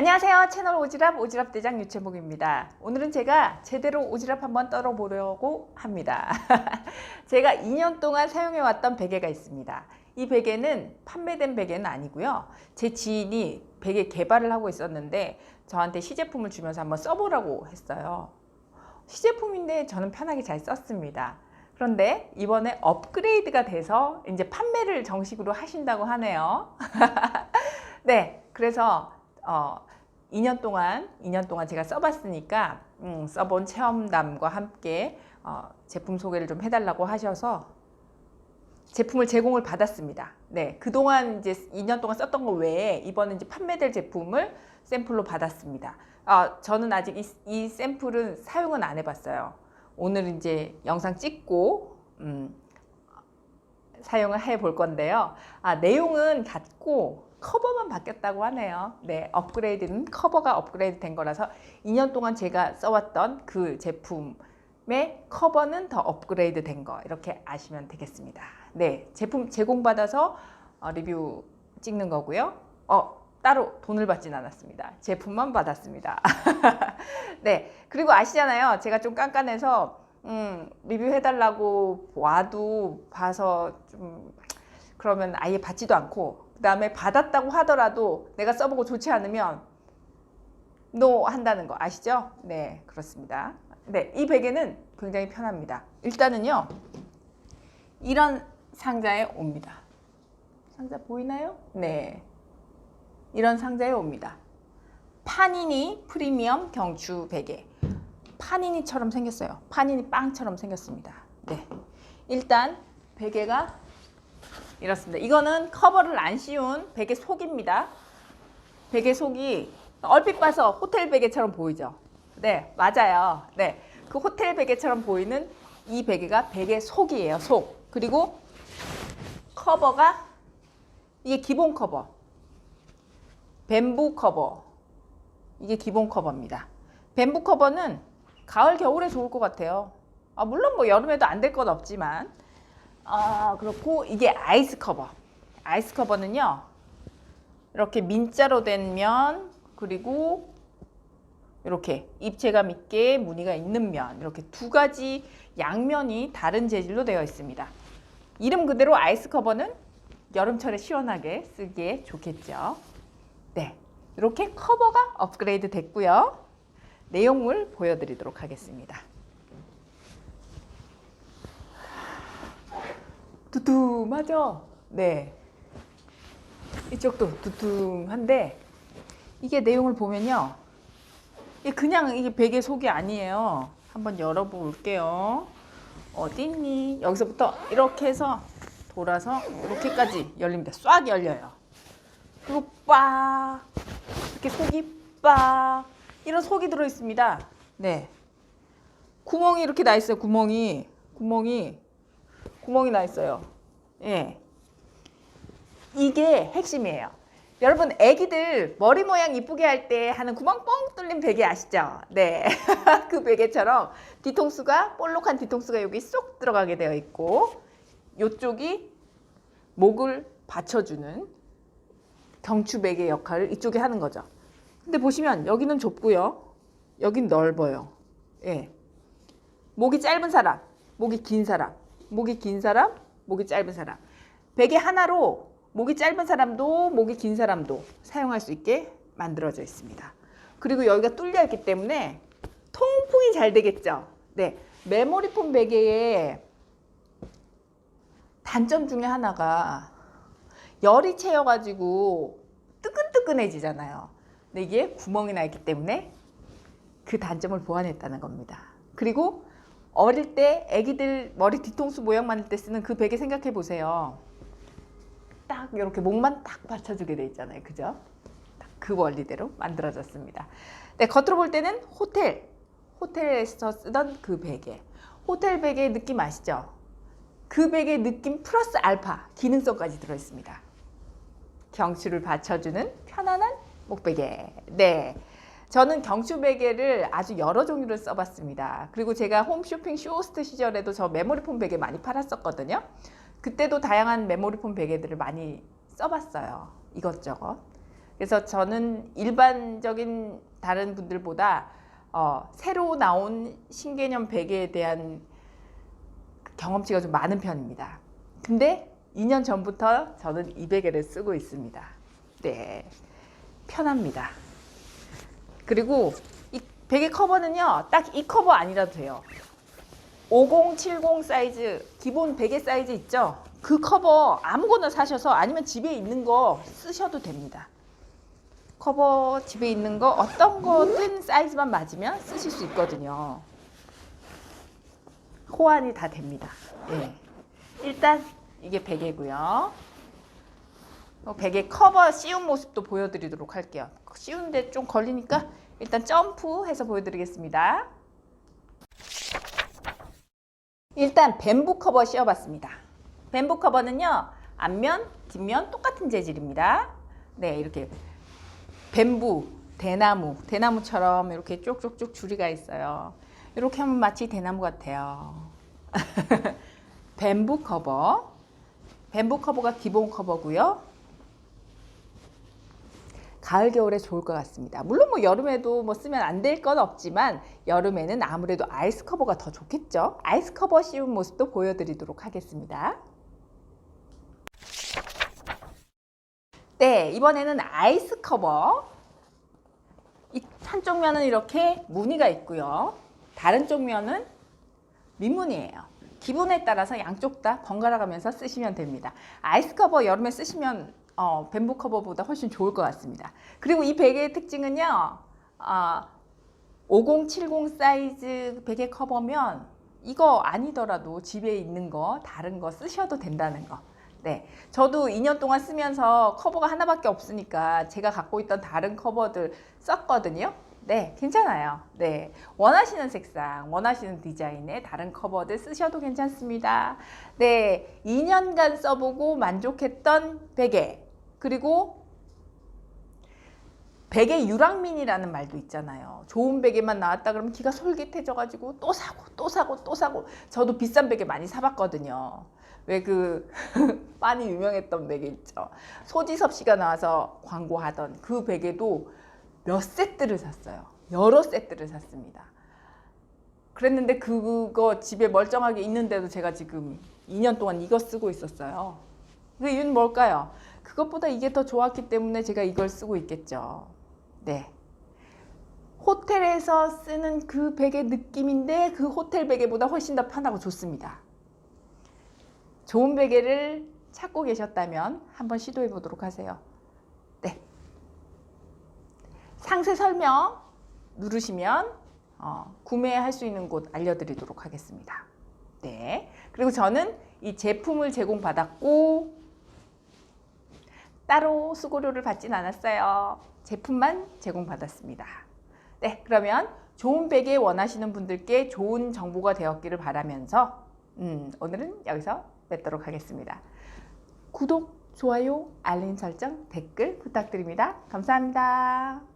안녕하세요. 채널 오지랖 오지랖 대장 유채복입니다. 오늘은 제가 제대로 오지랖 한번 떨어보려고 합니다. 제가 2년 동안 사용해 왔던 베개가 있습니다. 이 베개는 판매된 베개는 아니고요. 제 지인이 베개 개발을 하고 있었는데 저한테 시제품을 주면서 한번 써보라고 했어요. 시제품인데 저는 편하게 잘 썼습니다. 그런데 이번에 업그레이드가 돼서 이제 판매를 정식으로 하신다고 하네요. 네, 그래서 어, 2년 동안 2년 동안 제가 써봤으니까 음, 써본 체험담과 함께 어, 제품 소개를 좀 해달라고 하셔서 제품을 제공을 받았습니다. 네, 그동안 이제 2년 동안 썼던 거 외에 이번에 이제 판매될 제품을 샘플로 받았습니다. 아, 저는 아직 이, 이 샘플은 사용은 안 해봤어요. 오늘 이제 영상 찍고 음, 사용을 해 볼 건데요. 아, 내용은 같고 커버만 바뀌었다고 하네요. 네, 업그레이드는 커버가 업그레이드 된 거라서 2년 동안 제가 써왔던 그 제품의 커버는 더 업그레이드 된 거 이렇게 아시면 되겠습니다. 네, 제품 제공받아서 어, 리뷰 찍는 거고요. 어, 따로 돈을 받진 않았습니다. 제품만 받았습니다. 네, 그리고 아시잖아요. 제가 좀 깐깐해서 음, 리뷰해달라고 와도 봐서 좀 그러면 아예 받지도 않고 그 다음에 받았다고 하더라도 내가 써보고 좋지 않으면 노 한다는 거 아시죠? 네 그렇습니다. 네, 이 베개는 굉장히 편합니다. 일단은요 이런 상자에 옵니다. 상자 보이나요? 네, 이런 상자에 옵니다. 파니니 프리미엄 경추 베개. 파니니처럼 생겼어요. 파니니 빵처럼 생겼습니다. 네, 일단 베개가 이렇습니다. 이거는 커버를 안 씌운 베개 속입니다. 베개 속이 얼핏 봐서 호텔 베개처럼 보이죠? 네, 맞아요. 네, 그 호텔 베개처럼 보이는 이 베개가 베개 속이에요. 속. 그리고 커버가 이게 기본 커버. 뱀부 커버. 이게 기본 커버입니다. 뱀부 커버는 가을 겨울에 좋을 것 같아요. 아, 물론 뭐 여름에도 안 될 건 없지만 아, 그렇고 이게 아이스 커버. 아이스 커버는요. 이렇게 민자로 된 면, 그리고 이렇게 입체감 있게 무늬가 있는 면, 이렇게 두 가지 양면이 다른 재질로 되어 있습니다. 이름 그대로 아이스 커버는 여름철에 시원하게 쓰기에 좋겠죠. 네. 이렇게 커버가 업그레이드 됐고요. 내용물 보여드리도록 하겠습니다. 두툼하죠? 네. 이쪽도 두툼한데 이게 내용을 보면요. 그냥 이게 베개 속이 아니에요. 한번 열어볼게요. 어디 있니? 여기서부터 이렇게 해서 돌아서 이렇게까지 열립니다. 싹 열려요. 그리고 빡 이렇게 속이 빡 이런 속이 들어 있습니다. 네. 구멍이 이렇게 나 있어요. 구멍이 구멍이 구멍이 나 있어요. 예. 이게 핵심이에요. 여러분, 애기들 머리 모양 이쁘게 할 때 하는 구멍 뻥 뚫린 베개 아시죠? 네. 그 베개처럼 뒤통수가, 볼록한 뒤통수가 여기 쏙 들어가게 되어 있고, 요쪽이 목을 받쳐주는 경추 베개 역할을 이쪽에 하는 거죠. 근데 보시면 여기는 좁고요. 여긴 넓어요. 예. 목이 짧은 사람, 목이 긴 사람, 목이 긴 사람, 목이 짧은 사람. 베개 하나로 목이 짧은 사람도 목이 긴 사람도 사용할 수 있게 만들어져 있습니다. 그리고 여기가 뚫려 있기 때문에 통풍이 잘 되겠죠. 네. 메모리폼 베개의 단점 중에 하나가 열이 채여가지고 뜨끈뜨끈해지잖아요. 근데 이게 구멍이 나 있기 때문에 그 단점을 보완했다는 겁니다. 그리고 어릴 때 아기들 머리 뒤통수 모양 만들 때 쓰는 그 베개 생각해 보세요. 딱 이렇게 목만 딱 받쳐주게 돼 있잖아요. 그죠? 딱그 원리대로 만들어졌습니다. 네, 겉으로 볼 때는 호텔, 호텔에서 쓰던 그 베개. 호텔 베개의 느낌 아시죠? 그 베개의 느낌 플러스 알파 기능성까지 들어있습니다. 경추를 받쳐주는 편안한 목베개. 네. 저는 경추 베개를 아주 여러 종류를 써봤습니다. 그리고 제가 홈쇼핑 쇼호스트 시절에도 저 메모리폼 베개 많이 팔았었거든요. 그때도 다양한 메모리폼 베개들을 많이 써봤어요. 이것저것. 그래서 저는 일반적인 다른 분들보다 어, 새로 나온 신개념 베개에 대한 경험치가 좀 많은 편입니다. 근데 2년 전부터 저는 이 베개를 쓰고 있습니다. 네. 편합니다. 그리고 이 베개 커버는요, 딱 이 커버 아니라도 돼요. 50, 70 사이즈, 기본 베개 사이즈 있죠? 그 커버 아무거나 사셔서 아니면 집에 있는 거 쓰셔도 됩니다. 커버 집에 있는 거 어떤 거든 사이즈만 맞으면 쓰실 수 있거든요. 호환이 다 됩니다. 예. 일단 이게 베개고요. 어, 베개 커버 씌운 모습도 보여드리도록 할게요. 씌우는데 좀 걸리니까 일단 점프해서 보여드리겠습니다. 일단 뱀부 커버 씌워봤습니다. 뱀부 커버는요 앞면, 뒷면 똑같은 재질입니다. 네 이렇게 뱀부, 대나무, 대나무처럼 이렇게 쭉쭉쭉 줄이가 있어요. 이렇게 하면 마치 대나무 같아요. 뱀부 커버. 뱀부 커버가 기본 커버고요. 가을 겨울에 좋을 것 같습니다. 물론 뭐 여름에도 뭐 쓰면 안 될 건 없지만 여름에는 아무래도 아이스 커버가 더 좋겠죠. 아이스 커버 씌운 모습도 보여드리도록 하겠습니다. 네, 이번에는 아이스 커버. 이 한쪽 면은 이렇게 무늬가 있고요. 다른 쪽 면은 민무늬예요. 기분에 따라서 양쪽 다 번갈아 가면서 쓰시면 됩니다. 아이스 커버 여름에 쓰시면 어, 뱀부 커버보다 훨씬 좋을 것 같습니다. 그리고 이 베개의 특징은요. 어, 50, 70 사이즈 베개 커버면 이거 아니더라도 집에 있는 거 다른 거 쓰셔도 된다는 거. 네, 저도 2년 동안 쓰면서 커버가 하나밖에 없으니까 제가 갖고 있던 다른 커버들 썼거든요. 네, 괜찮아요. 네, 원하시는 색상, 원하시는 디자인의 다른 커버들 쓰셔도 괜찮습니다. 네, 2년간 써보고 만족했던 베개 그리고 베개 유랑민이라는 말도 있잖아요. 좋은 베개만 나왔다 그러면 기가 솔깃해져가지고 또 사고 또 사고 또 사고 저도 비싼 베개 많이 사봤거든요. 왜 그 많이 유명했던 베개 있죠. 소지섭 씨가 나와서 광고하던 그 베개도 몇 세트를 샀어요. 여러 세트를 샀습니다. 그랬는데 그거 집에 멀쩡하게 있는데도 제가 지금 2년 동안 이거 쓰고 있었어요. 그 이유는 뭘까요? 그것보다 이게 더 좋았기 때문에 제가 이걸 쓰고 있겠죠. 네. 호텔에서 쓰는 그 베개 느낌인데 그 호텔 베개보다 훨씬 더 편하고 좋습니다. 좋은 베개를 찾고 계셨다면 한번 시도해 보도록 하세요. 네. 상세 설명 누르시면 어, 구매할 수 있는 곳 알려드리도록 하겠습니다. 네. 그리고 저는 이 제품을 제공받았고 따로 수고료를 받진 않았어요. 제품만 제공받았습니다. 네, 그러면 좋은 베개 원하시는 분들께 좋은 정보가 되었기를 바라면서 음, 오늘은 여기서 뵙도록 하겠습니다. 구독, 좋아요, 알림 설정, 댓글 부탁드립니다. 감사합니다.